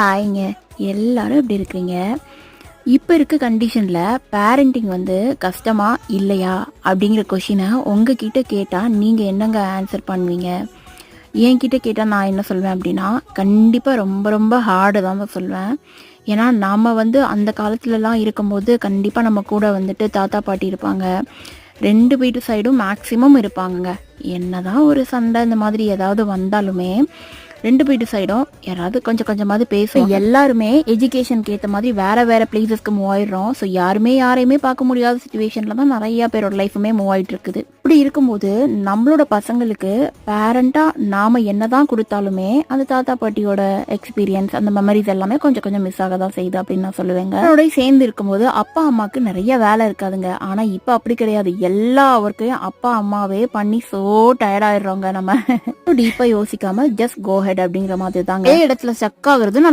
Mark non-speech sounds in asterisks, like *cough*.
ஹாய்ங்க எல்லாரும் எப்படி இருக்கிறீங்க. இப்போ இருக்க கண்டிஷனில் பேரண்டிங் வந்து கஷ்டமா இல்லையா? அப்படிங்கிற கொஷினை உங்ககிட்ட கேட்டால் நீங்கள் என்னங்க ஆன்சர் பண்ணுவீங்க? என்கிட்ட கேட்டால் நான் என்ன சொல்வேன் அப்படின்னா கண்டிப்பாக ரொம்ப ரொம்ப ஹார்டு தான் தான் சொல்வேன். ஏன்னா நாம் வந்து அந்த காலத்துலலாம் இருக்கும்போது கண்டிப்பாக நம்ம கூட வந்துட்டு தாத்தா பாட்டி இருப்பாங்க. ரெண்டு வீட்டு சைடும் மேக்ஸிமம் இருப்பாங்கங்க. என்னதான் ஒரு சண்டை இந்த மாதிரி ஏதாவது வந்தாலுமே ரெண்டு வீட்டு சைடும் யாராவது கொஞ்சம் கொஞ்சமாவது பேசும் எல்லாருமே எஜுகேஷனுக்கு ஏற்ற மாதிரி வேற வேற பிளேசஸ்க்கு மூவ் ஆயிடுறோம். ஸோ யாருமே யாரையுமே பார்க்க முடியாத சுச்சுவேஷன்ல தான் நிறைய பேரோட லைஃபுமே மூவ் ஆயிட்டு இருக்குது. அப்படி இருக்கும்போது நம்மளோட பசங்களுக்கு பேரண்ட்டாக நாம் என்ன தான் கொடுத்தாலுமே அந்த தாத்தா பாட்டியோட எக்ஸ்பீரியன்ஸ் அந்த மெமரிஸ் எல்லாமே கொஞ்சம் கொஞ்சம் மிஸ் ஆக தான் செய்யுது அப்படின்னு நான் சொல்லுவேங்க. அதோட சேர்ந்து இருக்கும்போது அப்பா அம்மாவுக்கு நிறைய வேலை இருக்காதுங்க. ஆனால் இப்போ அப்படி கிடையாது. எல்லா ஒர்க்கையும் அப்பா அம்மாவே பண்ணி சோ டயர்ட் ஆயிடுறோங்க நம்ம. *laughs* டீப்பாக யோசிக்காம ஜஸ்ட் கோ ஹெட் அப்படிங்கிற மாதிரி தாங்க இடத்துல ஸ்டக் ஆகுறது நல்லது.